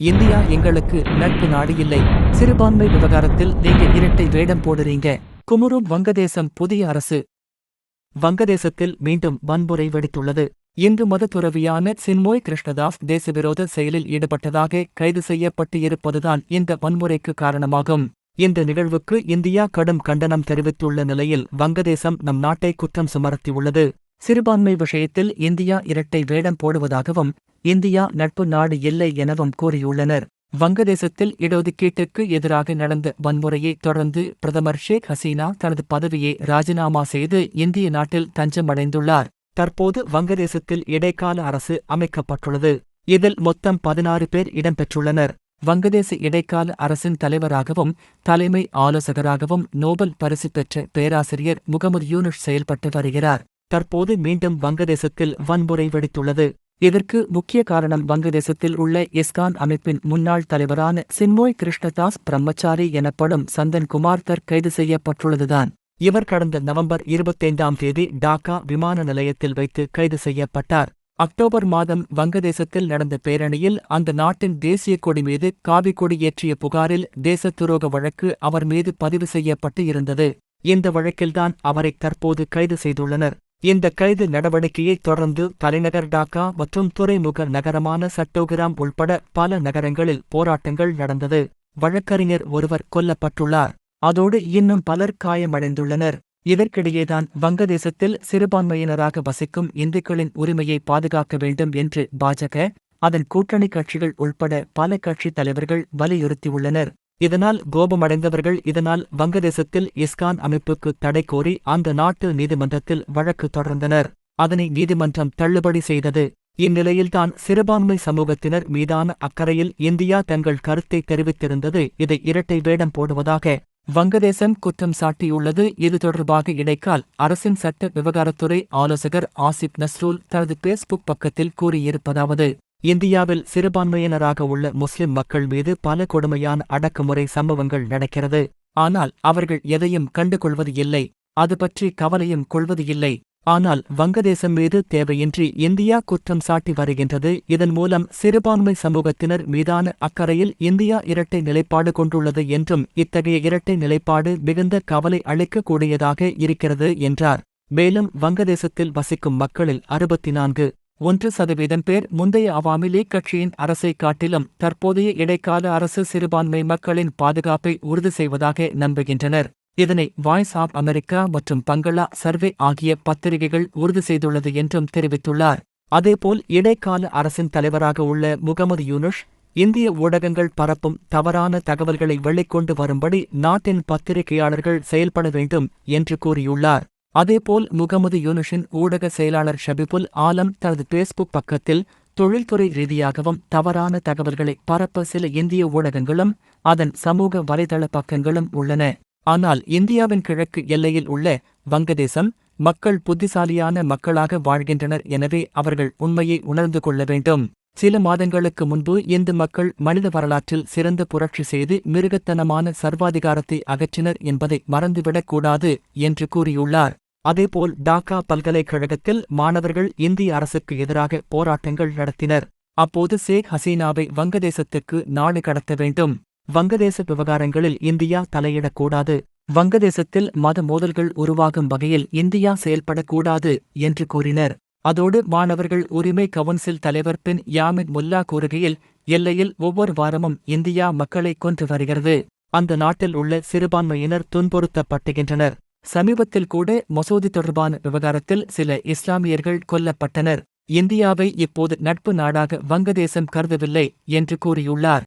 India எங்களுக்கு நட்பு நாடு இல்லை. சிறுபான்மை விவகாரத்தில் நீங்க இரட்டை வேடம் போடுறீங்க. குமுறும் வங்கதேசம் புதிய அரசு. வங்கதேசத்தில் மீண்டும் வன்முறை வெடித்துள்ளது. இந்து மத துறவியான சின்மோய் கிருஷ்ணதாஸ் தேசவிரோத செயலில் ஈடுபட்டதாக கைது செய்யப்பட்டு இருப்பதுதான் இந்த வன்முறைக்கு காரணமாகும். இந்த நிகழ்வுக்கு இந்தியா கடும் கண்டனம் தெரிவித்துள்ள நிலையில் வங்கதேசம் நம் நாட்டை குற்றம் சுமர்த்தியுள்ளது. சிறுபான்மை விஷயத்தில் இந்தியா இரட்டை வேடம் போடுவதாகவும் இந்தியா நட்பு நாடு இல்லை எனவும் கூறியுள்ளனர். வங்கதேசத்தில் இடஒதுக்கீட்டுக்கு எதிராக நடந்த வன்முறையை தொடர்ந்து பிரதமர் ஷேக் ஹசீனா தனது பதவியை ராஜினாமா செய்து இந்திய நாட்டில் தஞ்சமடைந்துள்ளார். தற்போது வங்கதேசத்தில் இடைக்கால அரசு அமைக்கப்பட்டுள்ளது. இதில் மொத்தம் பதினாறு பேர் இடம்பெற்றுள்ளனர். வங்கதேச இடைக்கால அரசின் தலைவராகவும் தலைமை ஆலோசகராகவும் நோபல் பரிசு பெற்ற பேராசிரியர் முகமது யூனிஷ் செயல்பட்டு வருகிறார். தற்போது மீண்டும் வங்கதேசத்தில் வன்முறை வெடித்துள்ளது. இதற்கு முக்கிய காரணம் வங்கதேசத்தில் உள்ள இஸ்கான் அமைப்பின் முன்னாள் தலைவரான சின்மோய் கிருஷ்ணதாஸ் பிரம்மச்சாரி எனப்படும் சந்தன் குமார்தர் கைது செய்யப்பட்டுள்ளதுதான். இவர் கடந்த நவம்பர் இருபத்தைந்தாம் தேதி டாக்கா விமான நிலையத்தில் வைத்து கைது செய்யப்பட்டார். அக்டோபர் மாதம் வங்கதேசத்தில் நடந்த பேரணியில் அந்த நாட்டின் தேசிய கொடி மீது காவி கொடி ஏற்றிய புகாரில் தேச துரோக வழக்கு அவர் மீது பதிவு செய்யப்பட்டு இருந்தது. இந்த வழக்கில்தான் அவரை தற்போது கைது செய்துள்ளனர். இந்த கைது நடவடிக்கையை தொடர்ந்து தலைநகர் டாக்கா மற்றும் துறைமுக நகரமான சட்டோகிராம் உள்பட பல நகரங்களில் போராட்டங்கள் நடந்தது. வழக்கறிஞர் ஒருவர் கொல்லப்பட்டுள்ளார். அதோடு இன்னும் பலர் காயமடைந்துள்ளனர். இதற்கிடையேதான் வங்கதேசத்தில் சிறுபான்மையினராக வசிக்கும் இந்துக்களின் உரிமையை பாதுகாக்க வேண்டும் என்று பாஜக அதன் கூட்டணி கட்சிகள் உள்பட பல கட்சித் தலைவர்கள் வலியுறுத்தியுள்ளனர். இதனால் கோபமடைந்தவர்கள் இதனால் வங்கதேசத்தில் இஸ்கான் அமைப்புக்கு தடை கோரி அந்த நாட்டு நீதிமன்றத்தில் வழக்கு தொடர்ந்தனர். அதனை நீதிமன்றம் தள்ளுபடி செய்தது. இந்நிலையில்தான் சிறுபான்மை சமூகத்தினர் மீதான அக்கறையில் இந்தியா தங்கள் கருத்தை தெரிவித்திருந்தது. இதை இரட்டை வேடம் போடுவதாக வங்கதேசம் குற்றம் சாட்டியுள்ளது. இது தொடர்பாக இடைக்கால் அரசின் சட்ட விவகாரத்துறை ஆலோசகர் ஆசிப் நஸ்ரூல் தனது பேஸ்புக் பக்கத்தில் கூறியிருப்பதாவது இந்தியாவில் சிறுபான்மையினராக உள்ள முஸ்லிம் மக்கள் மீது பல கொடுமையான அடக்குமுறை சம்பவங்கள் நடக்கிறது. ஆனால் அவர்கள் எதையும் கண்டுகொள்வது இல்லை. அது பற்றி கவலையும் கொள்வது இல்லை. ஆனால் வங்கதேசம் மீது தேவையின்றி இந்தியா குற்றம் சாட்டி வருகின்றது. இதன் மூலம் சிறுபான்மை சமூகத்தினர் மீதான அக்கறையில் இந்தியா இரட்டை நிலைப்பாடு கொண்டுள்ளது என்றும் இத்தகைய இரட்டை நிலைப்பாடு மிகுந்த கவலை அளிக்கக்கூடியதாக இருக்கிறது என்றார். மேலும் வங்கதேசத்தில் வசிக்கும் மக்களில் அறுபத்தி நான்கு ஒன்று சதவீதம் பேர் முந்தைய அவாமி லீக் கட்சியின் அரசை காட்டிலும் தற்போதைய இடைக்கால அரசு சிறுபான்மை மக்களின் பாதுகாப்பை உறுதி செய்வதாக நம்புகின்றனர். இதனை வாய்ஸ் ஆப் அமெரிக்கா மற்றும் பங்களா சர்வே ஆகிய பத்திரிகைகள் உறுதி செய்துள்ளது என்றும் தெரிவித்துள்ளார். அதேபோல் இடைக்கால அரசின் தலைவராக உள்ள முகமது யூனுஷ் இந்திய ஊடகங்கள் பரப்பும் தவறான தகவல்களை வெளிக்கொண்டு வரும்படி நாட்டின் பத்திரிகையாளர்கள் செயல்பட வேண்டும் என்று கூறியுள்ளார். அதேபோல் முகமது யூனுஷின் ஊடக செயலாளர் ஷபிபுல் ஆலம் தனது பேஸ்புக் பக்கத்தில் தொழில்துறை ரீதியாகவும் தவறான தகவல்களை பரப்ப சில இந்திய ஊடகங்களும் அதன் சமூக வலைதள பக்கங்களும் உள்ளன. ஆனால் இந்தியாவின் கிழக்கு எல்லையில் உள்ள வங்கதேசம் மக்கள் புத்திசாலியான மக்களாக வாழ்கின்றனர் எனவே அவர்கள் உண்மையை உணர்ந்து கொள்ள வேண்டும். சில மாதங்களுக்கு முன்பு இந்து மக்கள் மனித வரலாற்றில் சிறந்த புரட்சி செய்து மிருகத்தனமான சர்வாதிகாரத்தை அகற்றினர் என்பதை மறந்துவிடக் கூடாது என்று கூறியுள்ளார். அதேபோல் டாக்கா பல்கலைக்கழகத்தில் மாணவர்கள் இந்திய அரசுக்கு எதிராக போராட்டங்கள் நடத்தினர். அப்போது ஷேக் ஹசீனாவை வங்கதேசத்துக்கு நாடு கடத்த வேண்டும். வங்கதேச விவகாரங்களில் இந்தியா தலையிடக்கூடாது. வங்கதேசத்தில் மத மோதல்கள் உருவாகும் வகையில் இந்தியா செயல்படக்கூடாது என்று கூறினர். அதோடு மாணவர்கள் உரிமை கவுன்சில் தலைவர் பின் யாமின் முல்லா கூறுகையில் எல்லையில் ஒவ்வொரு வாரமும் இந்தியா மக்களை கொன்று வருகிறது. அந்த நாட்டில் உள்ள சிறுபான்மையினர் துன்புறுத்தப்பட்டுகின்றனர். சமீபத்தில் கூட மசூதி தொடர்பான விவகாரத்தில் சில இஸ்லாமியர்கள் கொல்லப்பட்டனர். இந்தியாவை இப்போது நட்பு நாடாக வங்கதேசம் கருதவில்லை என்று கூறியுள்ளார்.